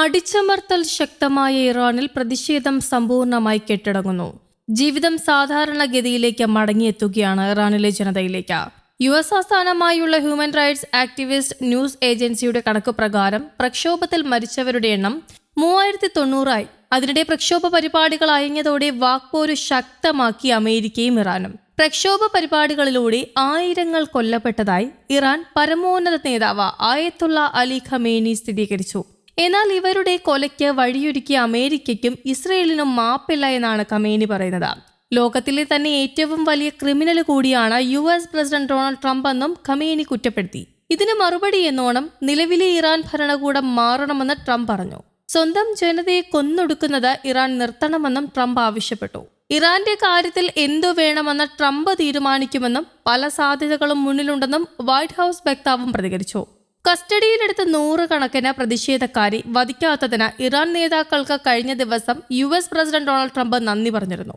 അടിച്ചമർത്തൽ ശക്തമായ ഇറാനിൽ പ്രതിഷേധം സമ്പൂർണമായി കെട്ടടങ്ങുന്നു. ജീവിതം സാധാരണഗതിയിലേക്ക് മടങ്ങിയെത്തുകയാണ് ഇറാനിലെ ജനതയിലേക്ക്. യു എസ് ആസ്ഥാനമായുള്ള ഹ്യൂമൻ റൈറ്റ്സ് ആക്ടിവിസ്റ്റ് ന്യൂസ് ഏജൻസിയുടെ കണക്ക് പ്രകാരം പ്രക്ഷോഭത്തിൽ മരിച്ചവരുടെ എണ്ണം മൂവായിരത്തി തൊണ്ണൂറായി അതിനിടെ പ്രക്ഷോഭ പരിപാടികൾ അയഞ്ഞതോടെ വാക്പോര് ശക്തമാക്കി അമേരിക്കയും ഇറാനും. പ്രക്ഷോഭ പരിപാടികളിലൂടെ ആയിരങ്ങൾ കൊല്ലപ്പെട്ടതായി ഇറാൻ പരമോന്നത നേതാവ് ആയത്തുള്ള അലി ഖമേനി സ്ഥിരീകരിച്ചു. എന്നാൽ ഇവരുടെ കൊലയ്ക്ക് വഴിയൊരുക്കിയ അമേരിക്കയ്ക്കും ഇസ്രയേലിനും മാപ്പില്ല എന്നാണ് കമേനി പറയുന്നത്. ലോകത്തിലെ തന്നെ ഏറ്റവും വലിയ ക്രിമിനൽ കൂടിയാണ് U S president Donald Trump എന്നും ഖമേനി കുറ്റപ്പെടുത്തി. ഇതിന് മറുപടി എന്നോണം നിലവിലെ ഇറാൻ ഭരണകൂടം മാറണമെന്ന് ട്രംപ് പറഞ്ഞു. സ്വന്തം ജനതയെ കൊന്നൊടുക്കുന്നത് ഇറാൻ നിർത്തണമെന്നും ട്രംപ് ആവശ്യപ്പെട്ടു. ഇറാന്റെ കാര്യത്തിൽ എന്തു വേണമെന്ന് ട്രംപ് തീരുമാനിക്കുമെന്നും പല സാധ്യതകളും മുന്നിലുണ്ടെന്നും വൈറ്റ് ഹൌസ് വക്താവും പ്രതികരിച്ചു. കസ്റ്റഡിയിലെടുത്ത നൂറുകണക്കിന് പ്രതിഷേധക്കാരെ വധിക്കാത്തതിന് ഇറാൻ നേതാക്കൾക്ക് കഴിഞ്ഞ ദിവസം U S president Donald Trump നന്ദി പറഞ്ഞിരുന്നു.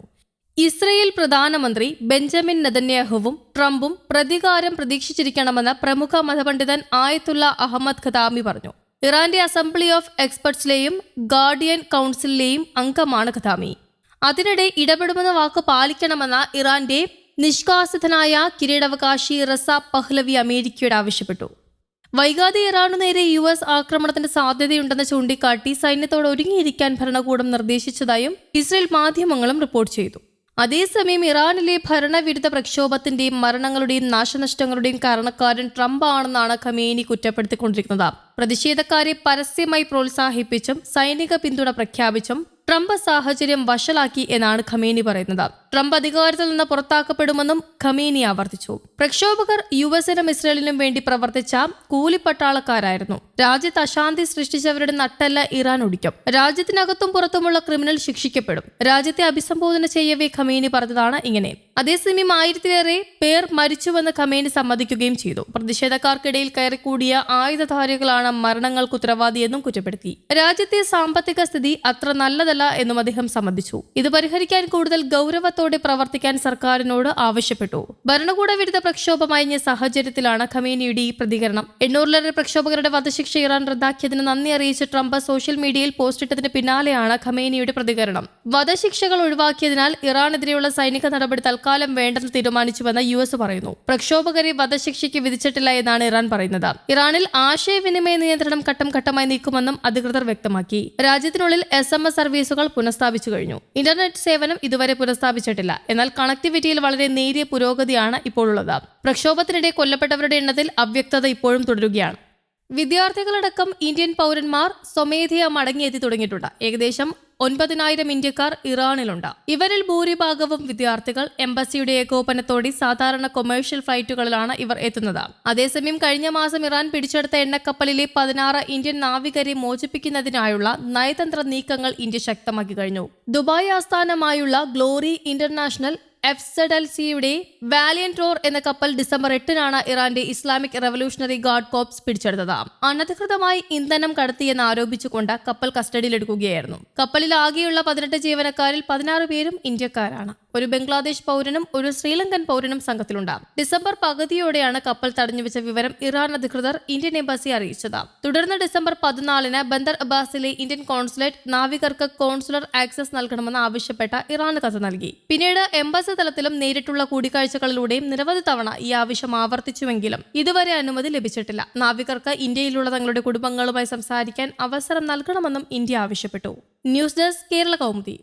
ഇസ്രയേൽ പ്രധാനമന്ത്രി ബെഞ്ചമിൻ നെതന്യാഹുവും ട്രംപും പ്രതികാരം പ്രതീക്ഷിച്ചിരിക്കണമെന്ന് പ്രമുഖ മതപണ്ഡിതൻ ആയത്തുള്ള അഹമ്മദ് ഖദാമി പറഞ്ഞു. ഇറാന്റെ അസംബ്ലി ഓഫ് എക്സ്പെർട്സിലെയും ഗാർഡിയൻ കൗൺസിലിലെയും അംഗമാണ് ഖദാമി. അതിനിടെ ഇടപെടുമെന്ന വാക്ക് പാലിക്കണമെന്ന ഇറാന്റെ നിഷ്കാസിതനായ കിരീടാവകാശി റസ പഹ്ലവി അമേരിക്കയോട് ആവശ്യപ്പെട്ടു. വൈകാതെ ഇറാനു നേരെ യു എസ് ആക്രമണത്തിന്റെ സാധ്യതയുണ്ടെന്ന് ചൂണ്ടിക്കാട്ടി സൈന്യത്തോട് ഒരുങ്ങിയിരിക്കാൻ ഭരണകൂടം നിർദ്ദേശിച്ചതായും ഇസ്രയേൽ മാധ്യമങ്ങളും റിപ്പോർട്ട് ചെയ്തു. അതേസമയം ഇറാനിലെ ഭരണവിരുദ്ധ പ്രക്ഷോഭത്തിന്റെയും മരണങ്ങളുടെയും നാശനഷ്ടങ്ങളുടെയും കാരണക്കാരൻ ട്രംപ് ആണെന്നാണ് ഖമേനി കുറ്റപ്പെടുത്തിക്കൊണ്ടിരിക്കുന്നത്. പ്രതിഷേധക്കാരെ പരസ്യമായി പ്രോത്സാഹിപ്പിച്ചും സൈനിക പിന്തുണ പ്രഖ്യാപിച്ചും ട്രംപ് സാഹചര്യം വഷളാക്കി എന്നാണ് ഖമേനി പറയുന്നത്. ട്രംപ് അധികാരത്തിൽ നിന്ന് പുറത്താക്കപ്പെടുമെന്നും ഖമീനി ആവർത്തിച്ചു. പ്രക്ഷോഭകർ യു എസിനും ഇസ്രയേലിനും വേണ്ടി പ്രവർത്തിച്ച കൂലിപ്പട്ടാളക്കാരായിരുന്നു. രാജ്യത്ത് അശാന്തി സൃഷ്ടിച്ചവരുടെ നട്ടല്ല ഇറാൻ ഒടിക്കും. രാജ്യത്തിനകത്തും പുറത്തുമുള്ള ക്രിമിനൽ ശിക്ഷിക്കപ്പെടും. രാജ്യത്തെ അഭിസംബോധന ചെയ്യവേ ഖമീനി പറഞ്ഞതാണ് ഇങ്ങനെ. അതേസമയം ആയിരത്തിലേറെ പേർ മരിച്ചുവെന്ന് ഖമേനി സമ്മതിക്കുകയും ചെയ്തു. പ്രതിഷേധക്കാർക്കിടയിൽ കയറിക്കൂടിയ ആയുധധാരികളാണ് മരണങ്ങൾക്ക് ഉത്തരവാദിയെന്നും കുറ്റപ്പെടുത്തി. രാജ്യത്തെ സാമ്പത്തിക സ്ഥിതി അത്ര നല്ലതല്ല എന്നും അദ്ദേഹം സമ്മതിച്ചു. ഇത് പരിഹരിക്കാൻ കൂടുതൽ ഗൗരവത്തോടെ പ്രവർത്തിക്കാൻ സർക്കാരിനോട് ആവശ്യപ്പെട്ടു. ഭരണകൂട വിരുദ്ധ പ്രക്ഷോഭം അയഞ്ഞ സാഹചര്യത്തിലാണ് ഖമേനിയുടെ ഈ പ്രതികരണം. എണ്ണൂറിലേറെ പ്രക്ഷോഭകരുടെ വധശിക്ഷ ഇറാൻ റദ്ദാക്കിയതിന് നന്ദി അറിയിച്ച് ട്രംപ് സോഷ്യൽ മീഡിയയിൽ പോസ്റ്റ് ഇട്ടതിന് പിന്നാലെയാണ് ഖമേനിയുടെ പ്രതികരണം. വധശിക്ഷകൾ ഒഴിവാക്കിയതിനാൽ ഇറാനെതിരെയുള്ള സൈനിക നടപടി തൽക്കാലം വേണ്ടെന്ന് തീരുമാനിച്ചുവെന്ന് യു എസ് പറയുന്നു. പ്രക്ഷോഭകരെ വധശിക്ഷയ്ക്ക് വിധിച്ചിട്ടില്ല എന്നാണ് ഇറാൻ പറയുന്നത്. ഇറാനിൽ ആശയവിനിമയ നിയന്ത്രണം ഘട്ടം ഘട്ടമായി നീക്കുമെന്നും അധികൃതർ വ്യക്തമാക്കി. രാജ്യത്തിനുള്ളിൽ എസ് സർവീസുകൾ പുനഃസ്ഥാപിച്ചു കഴിഞ്ഞു. ഇന്റർനെറ്റ് സേവനം ഇതുവരെ പുനഃസ്ഥാപിച്ചിട്ടില്ല എന്നാൽ കണക്ടിവിറ്റിയിൽ വളരെ നേരിയ പുരോഗതിയാണ് ഇപ്പോൾ ഉള്ളത് പ്രക്ഷോഭത്തിനിടെ കൊല്ലപ്പെട്ടവരുടെ എണ്ണത്തിൽ അവ്യക്തത ഇപ്പോഴും തുടരുകയാണ്. വിദ്യാർത്ഥികളടക്കം ഇന്ത്യൻ പൗരന്മാർ സ്വമേധയാ മടങ്ങിയെത്തി തുടങ്ങിയിട്ടുണ്ട്. ഏകദേശം ഒൻപതിനായിരം ഇന്ത്യക്കാർ ഇറാനിലുണ്ട്. ഇവരിൽ ഭൂരിഭാഗവും വിദ്യാർത്ഥികൾ എംബസിയുടെ ഏകോപനത്തോടെ സാധാരണ കൊമേഴ്ഷ്യൽ ഫ്ലൈറ്റുകളിലാണ് ഇവർ എത്തുന്നത്. അതേസമയം കഴിഞ്ഞ മാസം ഇറാൻ പിടിച്ചെടുത്ത എണ്ണക്കപ്പലിലെ പതിനാറ് ഇന്ത്യൻ നാവികരെ മോചിപ്പിക്കുന്നതിനായുള്ള നയതന്ത്ര നീക്കങ്ങൾ ഇന്ത്യ ശക്തമാക്കി കഴിഞ്ഞു. ദുബായ് ആസ്ഥാനമായുള്ള ഗ്ലോറി ഇന്റർനാഷണൽ എഫ് എൽ സിയുടെ വാലിയൻ ടോർ എന്ന കപ്പൽ ഡിസംബർ എട്ടിനാണ് ഇറാന്റെ ഇസ്ലാമിക് റവല്യൂഷണറി ഗാർഡ് കോപ്സ് പിടിച്ചെടുത്തത്. അനധികൃതമായി ഇന്ധനം കടത്തിയെന്ന് ആരോപിച്ചുകൊണ്ട് കപ്പൽ കസ്റ്റഡിയിലെടുക്കുകയായിരുന്നു. കപ്പലിൽ ആകെയുള്ള പതിനെട്ട് ജീവനക്കാരിൽ പതിനാറ് പേരും ഇന്ത്യക്കാരാണ്. ഒരു ബംഗ്ലാദേശ് പൗരനും ഒരു ശ്രീലങ്കൻ പൗരനും സംഘത്തിലുണ്ട്. ഡിസംബർ പകുതിയോടെയാണ് കപ്പൽ തടഞ്ഞുവെച്ച വിവരം ഇറാൻ അധികൃതർ ഇന്ത്യൻ എംബസി അറിയിച്ചത്. തുടർന്ന് ഡിസംബർ പതിനാലിന് ബന്ദർ അബ്ബാസിലെ ഇന്ത്യൻ കോൺസുലേറ്റ് നാവികർക്ക് കോൺസുലർ ആക്സസ് നൽകണമെന്ന് ആവശ്യപ്പെട്ട ഇറാന് കത്ത് നൽകി. പിന്നീട് എംബസി തലത്തിലും നേരിട്ടുള്ള കൂടിക്കാഴ്ചകളിലൂടെയും നിരവധി തവണ ഈ ആവശ്യം ആവർത്തിച്ചുവെങ്കിലും ഇതുവരെ അനുമതി ലഭിച്ചിട്ടില്ല. നാവികർക്ക് ഇന്ത്യയിലുള്ള തങ്ങളുടെ കുടുംബങ്ങളുമായി സംസാരിക്കാൻ അവസരം നൽകണമെന്നും ഇന്ത്യ ആവശ്യപ്പെട്ടു. News desk Kerala Kaumudi.